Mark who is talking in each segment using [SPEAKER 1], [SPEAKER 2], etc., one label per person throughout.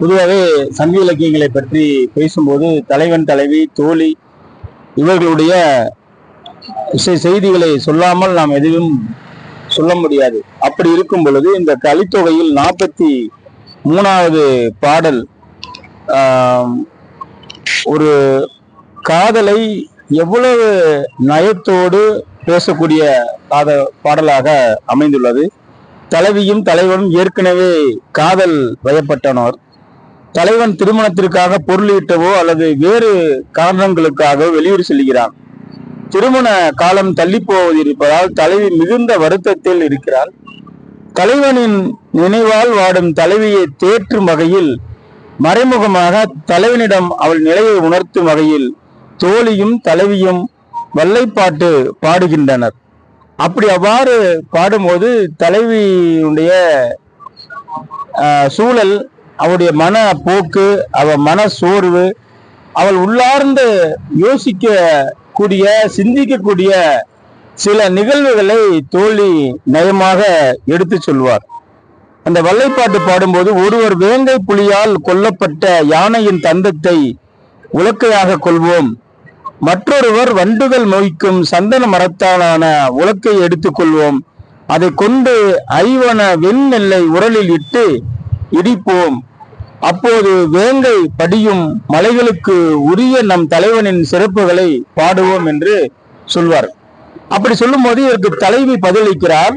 [SPEAKER 1] பொதுவாகவே சங்க இலக்கியங்களை பற்றி பேசும்போது தலைவன் தலைவி தோழி இவர்களுடைய செய்திகளை சொல்லாமல் நாம் எதுவும் சொல்ல முடியாது. அப்படி இருக்கும் பொழுது இந்த கலித்தொகையில் நாற்பத்தி மூணாவது பாடல் ஒரு காதலை எவ்வளவு நயத்தோடு பேசக்கூடிய காத பாடலாக அமைந்துள்ளது. தலைவியும் தலைவனும் ஏற்கனவே காதல் வயப்பட்டனர். தலைவன் திருமணத்திற்காக பொருளீட்டவோ அல்லது வேறு காரணங்களுக்காக வெளியூர் செல்கிறான். திருமண காலம் தள்ளி போவது இருப்பதால் தலைவி மிகுந்த வருத்தத்தில் இருக்கிறாள். தலைவனின் நினைவால் வாடும் தலைவியை தேற்றும் வகையில் மறைமுகமாக தலைவனிடம் அவள் நிலையை உணர்த்தும் வகையில் தோழியும் தலைவியும் வல்லைப்பாட்டு பாடுகின்றனர். அப்படி அவ்வாறு பாடும்போது தலைவியுடைய சூழல் அவளுடைய மன போக்கு அவ மன சோர்வு அவள் உள்ளார்ந்து யோசிக்க கூடிய சிந்திக்கக்கூடிய சில நிகழ்வுகளை தோழி நயமாக எடுத்து சொல்வார். அந்த வல்லைப்பாட்டு பாடும்போது ஒருவர் வேங்கை புலியால் கொல்லப்பட்ட யானையின் தந்தத்தை உலக்கையாக கொள்வோம். மற்றொருவர் வண்டுகள் நோய்க்கும் சந்தன மரத்தாலான உலக்கை எடுத்துக்கொள்வோம் அதை கொண்டு ஐவன வெண்ணெல்லை உரலில் இட்டு இடிப்போம். அப்போது வேங்கை படியும் மலைகளுக்கு உரிய நம் தலைவனின் சிறப்புகளை பாடுவோம் என்று சொல்வார். அப்படி சொல்லும்போது இதற்கு தலைவி பதிலளிக்கிறார்.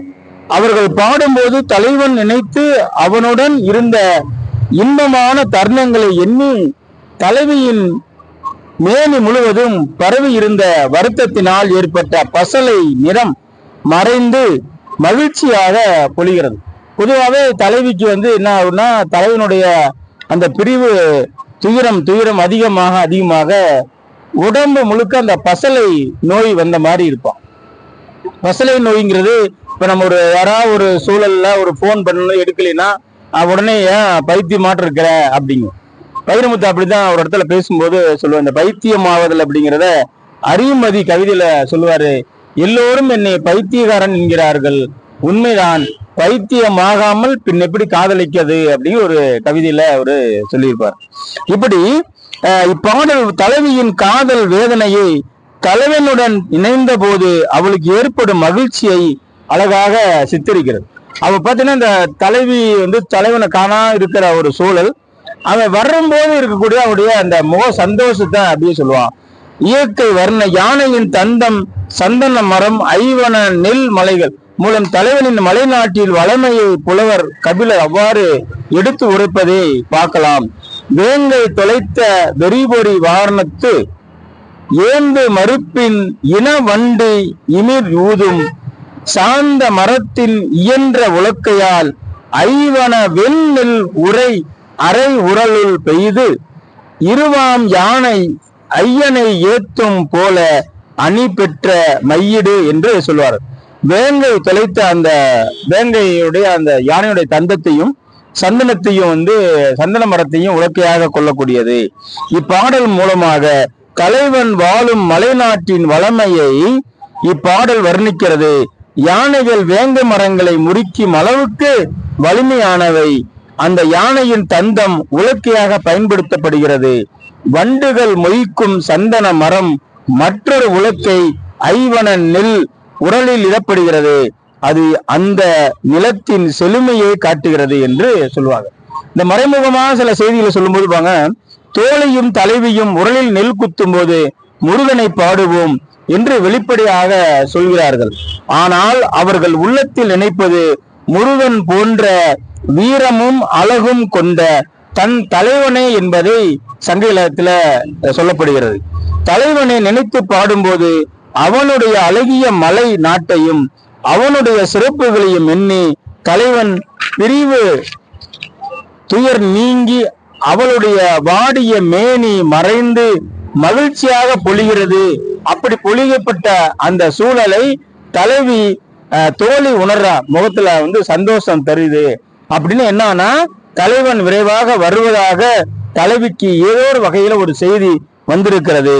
[SPEAKER 1] அவர்கள் பாடும்போது தலைவன் நினைத்து அவனுடன் இருந்த இன்பமான தருணங்களை எண்ணி தலைவியின் மேனி முழுவதும் பரவி இருந்த வருத்தத்தினால் ஏற்பட்ட பசலை நிறம் மறைந்து மகிழ்ச்சியாக பொழிகிறது. பொதுவாகவே தலைவிக்கு வந்து என்ன ஆகும்னா தலைவனுடைய அந்த பிரிவு துயரம் துயரம் அதிகமாக அதிகமாக உடம்பு முழுக்க அந்த பசலை நோய் வந்த மாதிரி இருப்பான் பசலை நோய்ங்கிறது இப்ப நம்ம ஒரு யாராவது ஒரு சூழல்ல ஒரு ஃபோன் பண்ணணும் எடுக்கலைன்னா உடனே ஏன் பைத்தியமாட்டு இருக்கிற அப்படிங்கும் வைரமுத்து அப்படிதான் ஒரு இடத்துல பேசும்போது சொல்லுவார் இந்த பைத்தியம் ஆவதல் அப்படிங்கிறத அறிவுமதி கவிதையில சொல்லுவாரு எல்லோரும் என்னை பைத்தியக்காரன் என்கிறார்கள். உண்மைதான் பைத்தியமாகாமல் பின் எப்படி காதலிக்கிறது அப்படின்னு ஒரு கவிதையில அவரு சொல்லியிருப்பார். இப்படி இப்பாடல் தலைவியின் காதல் வேதனையை தலைவனுடன் இணைந்த போது அவளுக்கு ஏற்படும் மகிழ்ச்சியை அழகாக சித்தரிக்கிறது. அவ பார்த்தீங்கன்னா இந்த தலைவி வந்து தலைவனை காணா இருக்கிற ஒரு சூழல் அவன் வரும்போது இருக்கக்கூடிய அவனுடைய அந்த முக சந்தோஷத்தை அப்படியே சொல்லுவான். இயற்கை வர்ண யானையின் தந்தம் சந்தன மரம் ஐவன நெல் மலைகள். மூலம் தலைவனின் மலைநாட்டில் வளமையை புலவர் கபிலர் அவ்வாறு எடுத்து உரைப்பதை பார்க்கலாம். வேங்கை தொலைத்த வெறிபொறி வாரணத்து ஏந்து மறுப்பின் இன வண்டு இமிர் ஊதும் சாந்த மரத்தின் இயன்ற உலக்கையால் ஐவன வெண்ணில் உரை அரை உரலுள் பெய்து இருவாம் யானை ஐயனை ஏத்தும் போல அணி பெற்ற மையிடு என்று சொல்வார்கள். வேங்கை தொலைத்த அந்த வேங்கையுடைய அந்த யானையுடைய தந்தத்தையும் சந்தனத்தையும் வந்து சந்தன மரத்தையும் உலக்கையாக கொள்ளக்கூடியது. இப்பாடல் மூலமாக தலைவன் வாழும் மலைநாட்டின் வளமையை இப்பாடல் வர்ணிக்கிறது. யானைகள் வேங்கை மரங்களை முறிக்கும் அளவுக்கு வலிமையானவை. அந்த யானையின் தந்தம் உலக்கையாக பயன்படுத்தப்படுகிறது. வண்டுகள் மொய்க்கும் சந்தன மரம் மற்றொரு உலக்கை ஐவன நெல் உரலில் இடப்படுகிறது. அது அந்த நிலத்தின் செழுமையை காட்டுகிறது என்று சொல்லுவாங்க. இந்த மறைமுகமாக சில செய்திகளை சொல்லும்போது பாங்க தோலையும் தலைவியும் உரலில் நெல் குத்தும் போது முருகனை பாடுவோம் என்று வெளிப்படையாக சொல்கிறார்கள். ஆனால் அவர்கள் உள்ளத்தில் நினைப்பது முருகன் போன்ற வீரமும் அழகும் கொண்ட தன் தலைவனே என்பதை சங்க இலத்துல சொல்லப்படுகிறது. தலைவனை நினைத்து பாடும்போது அவனுடைய அழகிய மலை நாட்டையும் அவனுடைய சிறப்புகளையும் எண்ணி தலைவன் பிரிவு துயர் நீங்கி அவளுடைய வாடிய மேனி மறைந்து மகிழ்ச்சியாக பொழிகிறது. அப்படி பொழியப்பட்ட அந்த சூழலை தலைவி அஹ், தோழி உணர்றா. முகத்துல வந்து சந்தோஷம் தருது. அப்படின்னு என்னன்னா தலைவன் விரைவாக வருவதாக தலைவிக்கு ஏதோ ஒரு வகையில ஒரு செய்தி வந்திருக்கிறது.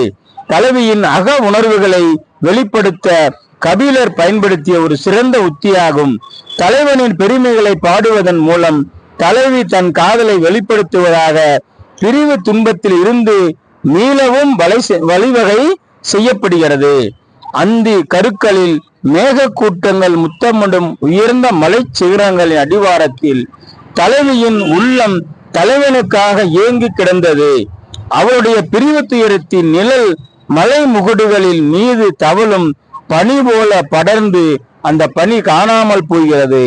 [SPEAKER 1] தலைவியின் அக உணர்வுகளை வெளிப்படுத்த கபிலர் பயன்படுத்திய ஒரு சிறந்த உத்தியாகும். தலைவனின் பெருமைகளை பாடுவதன் மூலம் தலைவி தன் காதலை வெளிப்படுத்துவதாக பிரிவு துன்பத்தில் இருந்து மீளவும் வலை செ- வழிவகை செய்யப்படுகிறது. அந்தி கருக்களில் மேக கூட்டங்கள் முத்தமிடும் உயர்ந்த மலைச் சிகரங்களின் அடிவாரத்தில் தலைவியின் உள்ளம் தலைவனுக்காக ஏங்கி கிடந்தது. அவருடைய பிரிவு துயரத்தின் நிழல் மலை முகுடுகளில் மீது தவழும் பனி போல படர்ந்து அந்த பனி காணாமல் போகிறது.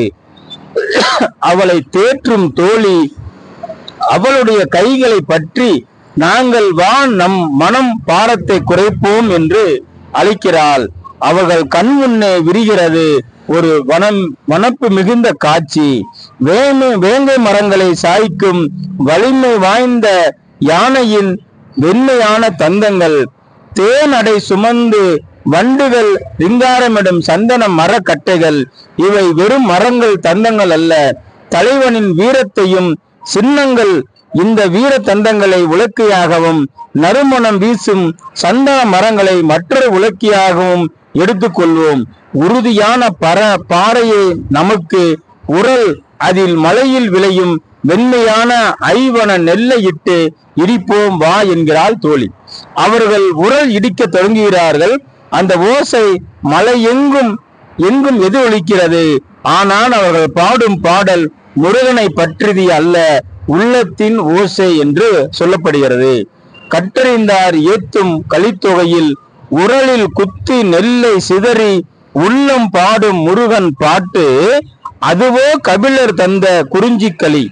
[SPEAKER 1] அவளை தேற்றும் தோழி அவளுடைய கைகளை பற்றி நாங்கள் வா நம் மனம் பாரத்தை குறைப்போம் என்று அழைக்கிறாள் அவர்கள் கண் முன்னே விரிகிறது. ஒரு வனம் வனப்பு மிகுந்த காட்சி. வேங்கை வேங்கை மரங்களை சாய்க்கும் வலிமை வாய்ந்த யானையின் வெண்மையான தந்தங்கள். தேனடை சுமந்து வண்டுகள் ரிங்காரமிடும் சந்தன மரக்கட்டைகள். இவை வெறும் மரங்கள் தந்தங்கள் அல்ல. தலைவனின் வீரத்தையும் சின்னங்கள் இந்த வீர தந்தங்களை உலக்கையாகவும் நறுமணம் வீசும் சந்தன மரங்களை மற்றொரு உலக்கியாகவும் எடுத்துக்கொள்வோம். உறுதியான பர பாறையை நமக்கு உரல். அதில் மலையில் விளையும் வெண்மையான ஐவன நெல்லை இட்டு இடிப்போம் வா என்கிறாள் தோழி. அவர்கள் உரல் இடிக்க தொடங்குகிறார்கள். அந்த ஓசை மலை எங்கும் எங்கும் எதிரொலிக்கிறது ஆனால் அவர்கள் பாடும் பாடல் முருகனை பற்றியது அல்ல உள்ளத்தின் ஓசை என்று சொல்லப்படுகிறது. கற்றறிந்தார் ஏத்தும் கலித்தொகையில் உரலில் குத்தி நெல்லை சிதறி உள்ளம் பாடும் முருகன் பாட்டு அதுவோ கபிலர் தந்த குறிஞ்சிக்களி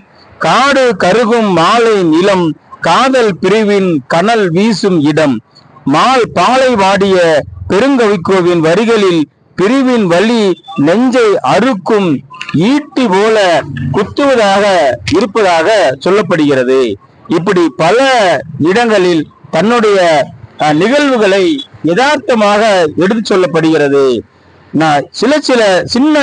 [SPEAKER 1] காடு கருகும் மாலை நிலம் காதல் பிரிவின் கனல் வீசும் இடம். மால் பாலை வாடிய பெருங்கவிக்கோவின் வரிகளில் பிரிவின் வலி நெஞ்சை அறுக்கும் ஈட்டி போல குத்துவதாக இருப்பதாக சொல்லப்படுகிறது. இப்படி பல இடங்களில் தன்னுடைய அஹ், நிகழ்வுகளை யதார்த்தமாக எடுத்து சொல்லப்படுகிறது. நான் சில சில சின்ன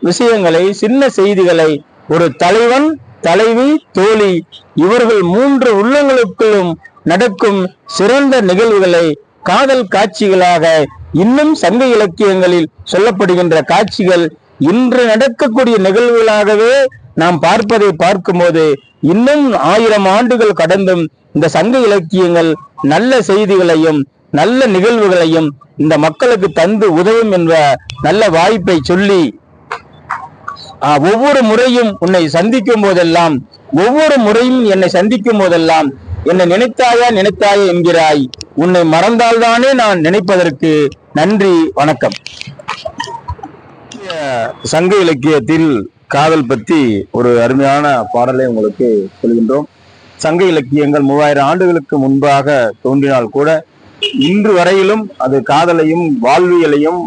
[SPEAKER 1] விஷயங்களை சின்ன செய்திகளை ஒரு தலைவன் தலைவி தோழி இவர்கள் மூன்று உள்ளங்களுக்குள்ளும் நடக்கும் சிறந்த நிகழ்வுகளை காதல் காட்சிகளாக இன்னும் சங்க இலக்கியங்களில் சொல்லப்படுகின்ற காட்சிகள் இன்று நடக்கக்கூடிய நிகழ்வுகளாகவே நாம் பார்ப்பதை பார்க்கும்போது இன்னும் ஆயிரம் ஆண்டுகள் கடந்தும் இந்த சங்க இலக்கியங்கள் நல்ல செய்திகளையும் நல்ல நிகழ்வுகளையும் இந்த மக்களுக்கு தந்து உதவும் என்ற நல்ல வாய்ப்பை சொல்லி ஒவ்வொரு முறையும் உன்னை சந்திக்கும் போதெல்லாம் ஒவ்வொரு முறையும் என்னை சந்திக்கும் போதெல்லாம் என்னை நினைத்தாயா நினைத்தாயா என்கிறாய். உன்னை மறந்தால்தானே நான் நினைப்பதற்கு நன்றி வணக்கம். சங்க இலக்கியத்தில் காதல் பற்றி ஒரு அருமையான பாடலை உங்களுக்கு சொல்கின்றோம். சங்க இலக்கியங்கள் மூவாயிரம் ஆண்டுகளுக்கு முன்பாக தோன்றினால் கூட இன்று வரையிலும் அது காதலையும் வாழ்வியலையும்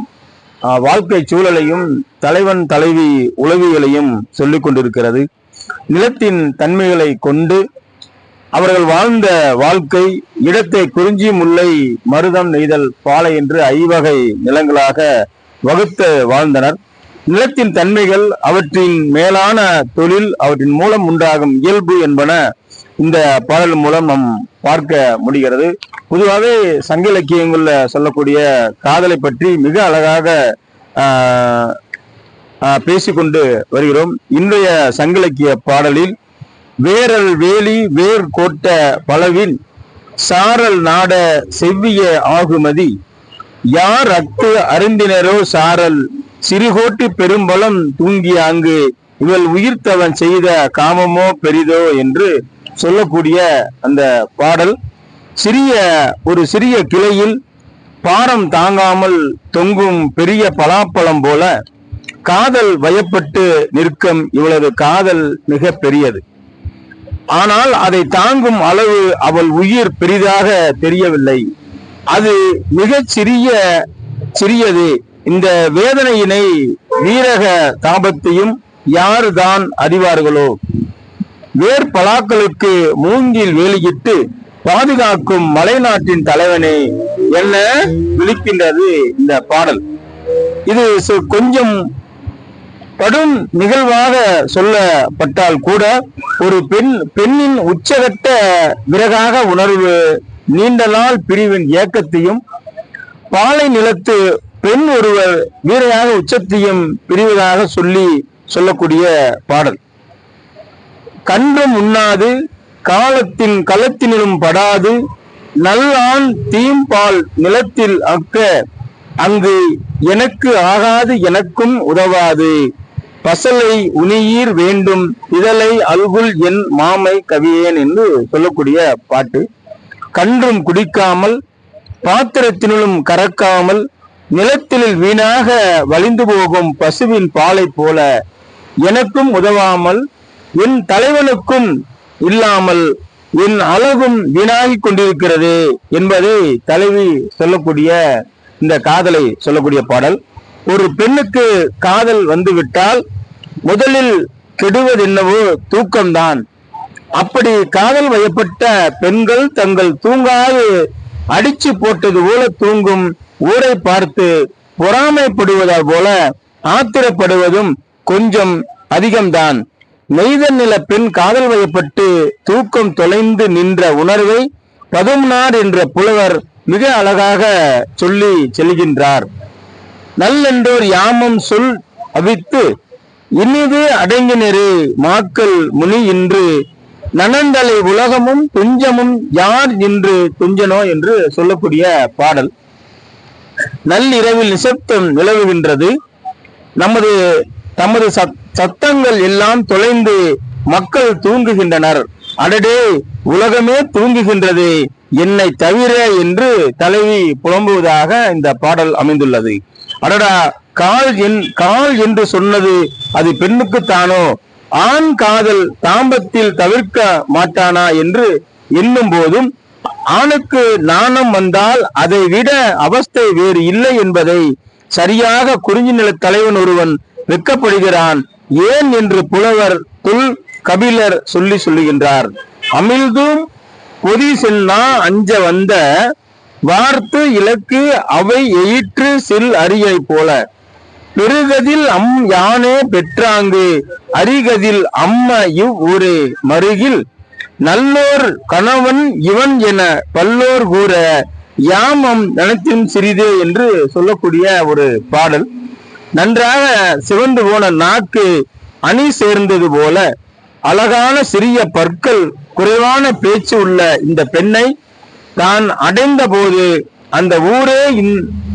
[SPEAKER 1] வாழ்க்கை சூழலையும் தலைவன் தலைவி உளவிகளையும் சொல்லிக் கொண்டிருக்கிறது. நிலத்தின் தன்மைகளை கொண்டு அவர்கள் வாழ்ந்த வாழ்க்கை இடத்தை குறிஞ்சி முல்லை மருதம் நெய்தல் பாலை என்று ஐவகை நிலங்களாக வகுத்து வாழ்ந்தனர். நிலத்தின் தன்மைகள் அவற்றின் மேலான தொழில் அவற்றின் மூலம் உண்டாகும் இயல்பு என்பன இந்த பாடல் மூலம் நாம் பார்க்க முடிகிறது. பொதுவாகவே சங்க இலக்கியங்களில் சொல்லக்கூடிய காதலை பற்றி மிக அழகாக ஆஹ், ஆஹ், பேசிக்கொண்டு வருகிறோம். இன்றைய சங்க இலக்கிய பாடலில் வேரல் வேலி வேர் கோட்ட பலவின் சாரல் நாட செவ்விய ஆகுமதி. யார் அக்கு அருந்தினரோ சாரல் சிறுகோட்டு பெரும்பலம் தூங்கிய அங்கு இவள் உயிர்த்தவன் செய்த காமமோ பெரிதோ என்று சொல்லக்கூடிய அந்த பாடல் சிறிய ஒரு சிறிய கிளையில் பாரம் தாங்காமல் தொங்கும் பெரிய பலாப்பழம் போல காதல் வயப்பட்டு நிற்கும் இவளது காதல் மிக பெரியது. ஆனால் அதை தாங்கும் அளவு அவள் உயிர் பெரிதாக தெரியவில்லை. அது மிகச் சிறிய சிறியது. இந்த வேதனையினை வீரக தாபத்தையும் யாருதான் அறிவார்களோ? வேர் பலாக்களுக்கு மூங்கில் வேலியிட்டு பாதுகாக்கும் மலைநாட்டின் தலைவனை என்ன விழிக்கின்றது இந்த பாடல். இது கொஞ்சம் கடும் நிகழ்வாக சொல்லப்பட்டால் கூட ஒரு பெண் பெண்ணின் உச்சகட்ட விறகாக உணர்வு நீண்ட நாள் பிரிவின் ஏக்கத்தையும் பாலை நிலத்து பெண் ஒருவர் வீரையாக உச்சத்தையும் பிரிவதாக சொல்லி சொல்லக்கூடிய பாடல். கன்றும் உண்ணாது காலத்தின் களத்தினிலும் படாது நல்லான் தீம்பால் நிலத்தில் அக்க அங்கு எனக்கு ஆகாது எனக்கும் உதவாது. பசலை உனியீர் வேண்டும் இதழை அல்குல் என் மாமை கவியேன் என்று சொல்லக்கூடிய பாட்டு. கன்றும் குடிக்காமல் பாத்திரத்தினும் கறக்காமல் நிலத்தில் வீணாக வலிந்து போகும் பசுவின் பாலை போல எனக்கும் உதவாமல் என் தலைவனுக்கும் இல்லாமல் என் அழகும் வீணாகி கொண்டிருக்கிறது என்பதை தலைவி சொல்லக்கூடிய இந்த காதலை சொல்லக்கூடிய பாடல். ஒரு பெண்ணுக்கு காதல் வந்துவிட்டால் முதலில் கெடுவது என்னவோ தூக்கம்தான். அப்படி காதல் வயப்பட்ட பெண்கள் தங்கள் தூங்காது அடிச்சு போட்டது போல தூங்கும் ஊரை பார்த்து பொறாமைப்படுவதால் போல ஆத்திரப்படுவதும் கொஞ்சம் அதிகம்தான். நெய்த நில பெண் காதல் வயப்பட்டு தூக்கம் தொலைந்து நின்ற உணர்வை பதும்னார் என்ற புலவர் மிக அழகாக சொல்லி செல்கின்றார். நல்லென்றோர் யாமம் சொல் அவித்து இனிது அடங்கினரு மாக்கள் முனி இன்று நனந்தலை உலகமும் துஞ்சமும் யார் இன்று துஞ்சனோ என்று சொல்லக்கூடிய பாடல். நள்ளிரவில் நிசப்தம் நிலவுகின்றது. நமது தமது சத்- சத்தங்கள் எல்லாம் தொலைந்து மக்கள் தூங்குகின்றனர். அடடே உலகமே தூங்குகின்றது. என்னை தவிர என்று தலைவி புலம்புவதாக இந்த பாடல் அமைந்துள்ளது. அடடா கால் என் கால் என்று சொன்னது அது பெண்ணுக்குத்தானோ ஆண் காதல் தாம்பத்தில் தவிர்க்க மாட்டானா என்று எண்ணும் போதும் ஆணுக்கு நாணம் வந்தால் அதை விட அவஸ்தை வேறு இல்லை என்பதை சரியாக குறிஞ்சி நில தலைவன் ஒருவன் வெட்கப்படுகிறான் ஏன் என்று புலவர் துல் கபிலர் சொல்லி சொல்லுகின்றார். அமிழ்தும் பொதி சென்னா அஞ்ச வந்த வார்த்து இலக்கு அவை எயிற்று செல் அரியை போல. பெருகதில் அம் யானே பெற்றாங்கு அரிகதில் அம்ம இவ் ஊரே மருகில். நல்லோர் கணவன் இவன் என பல்லோர் கூற யாமம் நனத்தின் சிறிதே என்று சொல்லக்கூடிய ஒரு பாடல். நன்றாக சிவந்து போன நாக்கு அணி சேர்ந்தது போல அழகான சிறிய பற்கள் குறைவான பேச்சு உள்ள இந்த பெண்ணை தான் அடைந்த போது அந்த ஊரே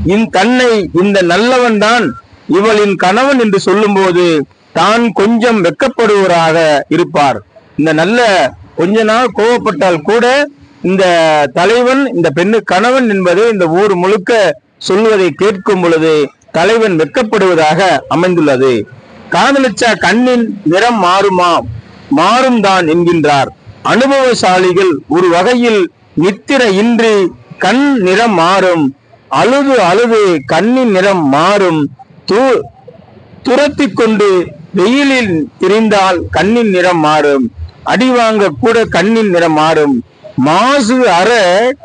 [SPEAKER 1] இன் தன்னை இந்த நல்லவன் தான் இவளின் கணவன் என்று சொல்லும்போது தான் கொஞ்சம் வெக்கப்படுவராக இருப்பார். இந்த நல்ல கொஞ்ச நாள் கோவப்பட்டால் கூட இந்த தலைவன் இந்த பெண்ணு கணவன் என்பது இந்த ஊர் முழுக்க சொல்வதை கேட்கும் பொழுது தலைவன் வெட்கப்படுவதாக அமைந்துள்ளது. காதலிச்சா கண்ணின் நிறம் மாறுமா? மாறும் தான் என்கின்றார். அனுபவசாலிகள் ஒரு வகையில் நித்திர இன்றி கண் நிறம் மாறும். அழுது அழுது கண்ணின் நிறம் மாறும். தூ துரத்தி கொண்டு வெயிலில் திரிந்தால் கண்ணின் நிறம் மாறும். அடி வாங்க கூட கண்ணின் நிறம் மாறும். மாசு அற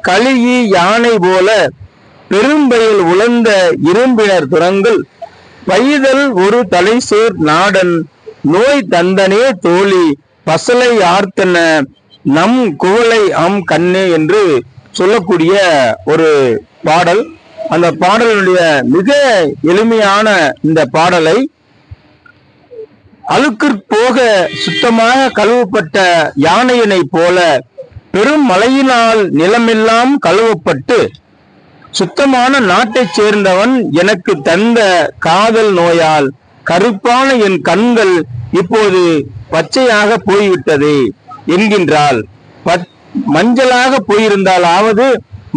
[SPEAKER 1] கழுகி யானை போல பெரும்பயல் உழந்த இரும்பினர் துறங்கள் பைதல் ஒரு தலைசேர் நாடன் நோய் தந்தனே தோழி பசலை ஆர்த்தன நம் குவளை அம் கண்ணே என்று சொல்லக்கூடிய ஒரு பாடல். அந்த பாடலுடைய மிக எளிமையான இந்த பாடலை அழுக்கிற்போக சுத்தமாக கழுவப்பட்ட யானையினை போல பெரும் மழையினால் நிலமெல்லாம் கழுவப்பட்டு சுத்தமான நாட்டைச் சேர்ந்தவன் எனக்கு தந்த காதல் நோயால் கருப்பான என் கண்கள் இப்போது பச்சையாக போய்விட்டது என்கின்றாள். மஞ்சளாக போயிருந்தாலாவது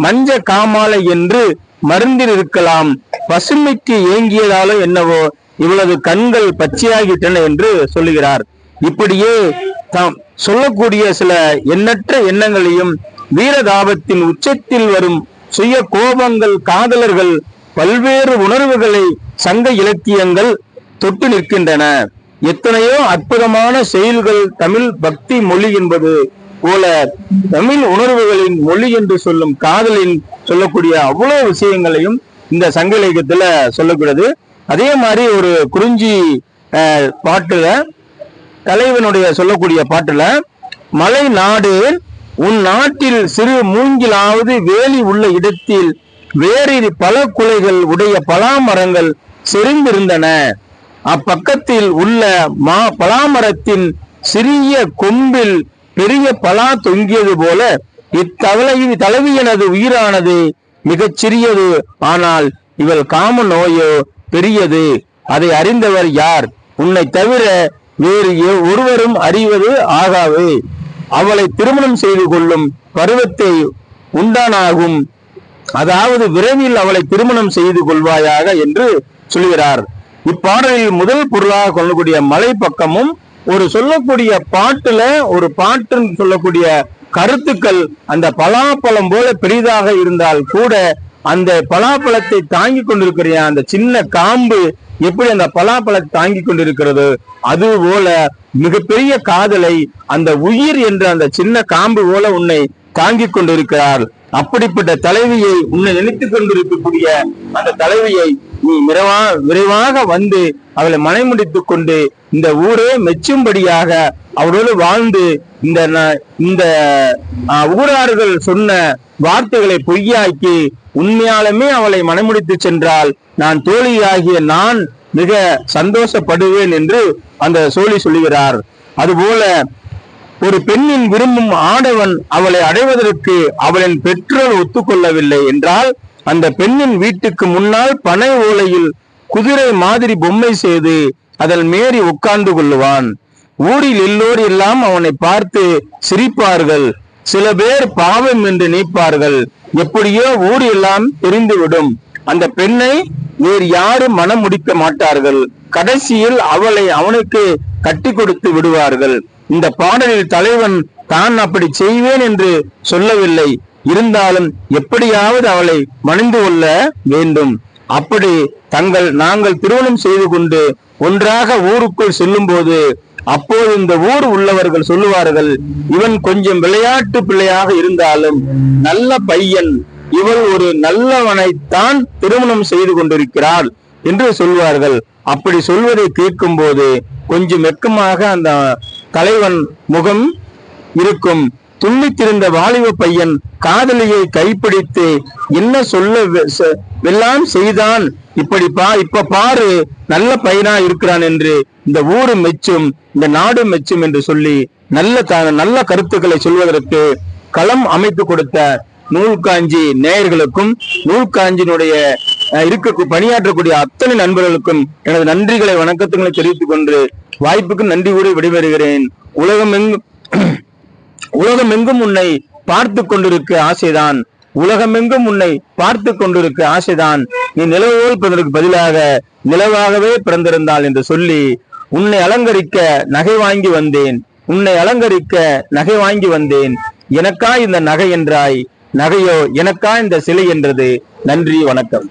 [SPEAKER 1] மஞ்ச காமாலை என்று மருந்தில் இருக்கலாம் பசுமைக்கு ஏங்கியதாலோ என்னவோ இவளது கண்கள் பச்சையாகிவிட்டன என்று சொல்லுகிறார். இப்படியே தாம் சொல்லக்கூடிய சில எண்ணற்ற எண்ணங்களையும் வீரதாபத்தின் உச்சத்தில் வரும் சுய கோபங்கள் காதலர்கள் பல்வேறு உணர்வுகளை சங்க இலக்கியங்கள் தொட்டு நிற்கின்றன. எத்தனையோ அற்புதமான செயல்கள் தமிழ் பக்தி மொழி என்பது போல தமிழ் உணர்வுகளின் மொழி என்று சொல்லும் காதலின் சொல்லக்கூடிய அவ்வளவு விஷயங்களையும் இந்த சங்க இலக்கியத்துல சொல்லக்கூடாது அதே மாதிரி ஒரு குறிஞ்சி அஹ், பாட்டுல தலைவனுடைய சொல்லக்கூடிய பாட்டுல மலை நாடு உன் நாட்டில் சிறு மூங்கிலாவது வேலி உள்ள இடத்தில் வேறிரு பல குலைகள் உடைய பலாமரங்கள் செறிந்திருந்தன. அப்பக்கத்தில் உள்ள மா பலாமரத்தின் சிறிய கொம்பில் பெரிய பலா தொங்கியது போல இத்தவளையின் தலைவியனது உயிரானது மிகச் சிறியது. ஆனால் இவள் காம நோயோ பெரியது. அதை அறிந்தவர் யார்? உன்னை தவிர வேறு ஒருவரும் அறிவது ஆகாது. அவளை திருமணம் செய்து கொள்ளும் பருவத்தை உண்டானாகும். அதாவது விரைவில் அவளை திருமணம் செய்து கொள்வாயாக என்று சொல்கிறார். இப்பாடலில் முதல் பொருளாக கொள்ளக்கூடிய மலை பக்கமும் ஒரு சொல்லக்கூடிய பாட்டுல ஒரு பாட்டுன்னு சொல்லக்கூடிய கருத்துக்கள் அந்த பலாப்பழம் போல பெரிதாக இருந்தால் கூட அந்த பலாப்பழத்தை தாங்கி கொண்டிருக்கிற அந்த சின்ன காம்பு எப்படி அந்த பலாப்பழத்தை தாங்கி கொண்டிருக்கிறது? அது போல மிகப்பெரிய காதலை அந்த உயிர் என்ற அந்த சின்ன காம்பு போல உன்னை தாங்கிக் கொண்டிருக்கிறார். அப்படிப்பட்ட தலைவியை உன்னை நினைத்துக் கொண்டிருக்கக்கூடிய அந்த தலைவியை நீ விரைவா விரைவாக வந்து அவளை மனைமுடித்துக் கொண்டு இந்த ஊரே மெச்சும்படியாக அவரோடு வாழ்ந்து இந்த ந- இந்த ஊரார்கள் சொன்ன வார்த்தைகளை பொய்யாக்கி உண்மையாலுமே அவளை மனமுடித்து சென்றால் நான் தோழியாகிய நான் மிக சந்தோஷப்படுவேன் என்று அந்த சோழி சொல்லுகிறார். அதுபோல ஒரு பெண்ணின் விரும்பும் ஆடவன் அவளை அடைவதற்கு அவளின் பெற்றோர் ஒத்துக்கொள்ளவில்லை என்றால் அந்த பெண்ணின் வீட்டுக்கு முன்னால் பனை ஓலையில் குதிரை மாதிரி பொம்மை செய்து அதன் மேறி உட்கார்ந்து கொள்ளுவான். ஊரில் எல்லோர் எல்லாம் அவனை பார்த்து சிரிப்பார்கள். சில பேர் பாவம் என்று நீப்பார்கள் எப்படியோ ஊர் எல்லாம் தெரிந்துவிடும் அந்த பெண்ணை வேறு யாரும் மனம் முடிக்க மாட்டார்கள். கடைசியில் அவளை அவனுக்கு கட்டி கொடுத்து விடுவார்கள். இந்த பாடலில் தலைவன் தான் அப்படி செய்வேன் என்று சொல்லவில்லை. இருந்தாலும் எப்படியாவது அவளை மணிந்து கொள்ள வேண்டும். அப்படி தங்கள் நாங்கள் திருமணம் செய்து கொண்டு ஒன்றாக ஊருக்குள் செல்லும் போது அப்போது இந்த ஊர் உள்ளவர்கள் சொல்லுவார்கள் இவன் கொஞ்சம் விளையாட்டு பிள்ளையாக இருந்தாலும் நல்ல பையன் இவள் ஒரு நல்லவனைத்தான் திருமணம் செய்து கொண்டிருக்கிறாள் என்று சொல்வார்கள். அப்படி சொல்வதை கேட்கும் போது கொஞ்சம் வெக்கமாக அந்த தலைவன் முகம் இருக்கும். துள்ளித்திருந்த வாலிப பையன் காதலியை கைப்பிடித்து என்ன சொல்ல எல்லாம் செய்தான். இப்படி பா இப்ப பாரு நல்ல பையனா இருக்கிறான் என்று இந்த ஊரும் மெச்சும் இந்த நாடும் மெச்சும் என்று சொல்லி நல்ல த- நல்ல கருத்துக்களை சொல்வதற்கு களம் அமைத்து கொடுத்த நூல்காஞ்சி நேயர்களுக்கும் நூல்காஞ்சினுடைய அஹ், இருக்க பணியாற்றக்கூடிய அத்தனை நண்பர்களுக்கும் எனது நன்றிகளை வணக்கத்துகளை தெரிவித்துக் கொண்டு வாய்ப்புக்கு நன்றி கூறி விடைபெறுகிறேன். உலகமெங்கும் உலகமெங்கும் உன்னை பார்த்து கொண்டிருக்க ஆசைதான். உலகமெங்கும் உன்னை பார்த்து கொண்டிருக்க ஆசைதான். நீ நிலவோல் பிறந்ததற்கு பதிலாக நிலவாகவே பிறந்திருந்தாள் என்று சொல்லி உன்னை அலங்கரிக்க நகை வாங்கி வந்தேன். உன்னை அலங்கரிக்க நகை வாங்கி வந்தேன். எனக்கா இந்த நகை என்றாய். நகையோ எனக்கா இந்த சிலை என்றது. நன்றி வணக்கம்.